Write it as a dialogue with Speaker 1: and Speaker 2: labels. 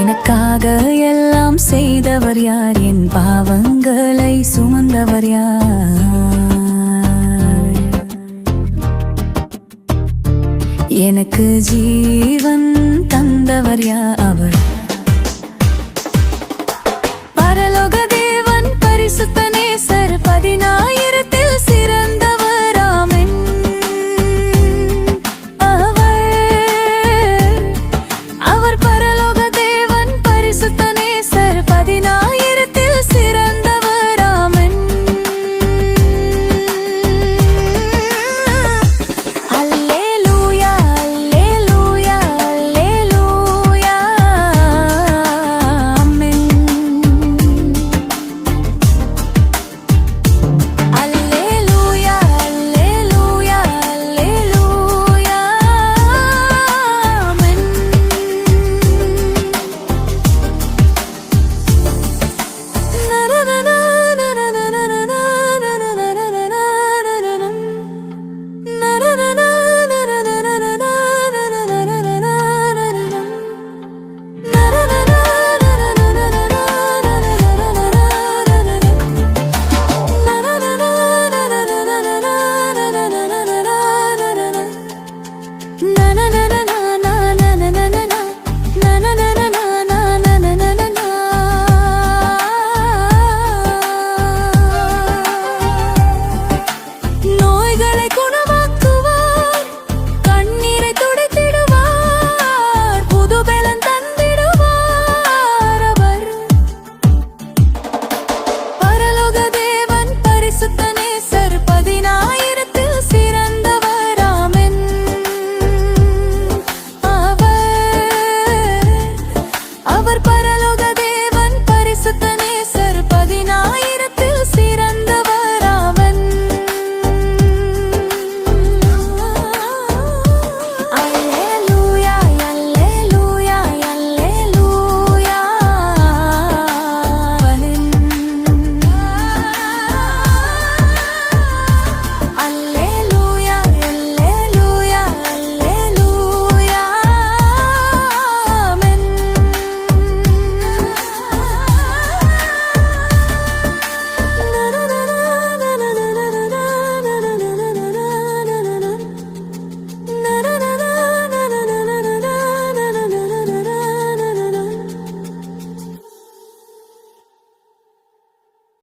Speaker 1: எனக்காக எல்லாம் செய்தவர் யார்? என் பாவங்களை சுமந்தவர் யார்? எனக்கு ஜீவன் தந்தவர் யார்?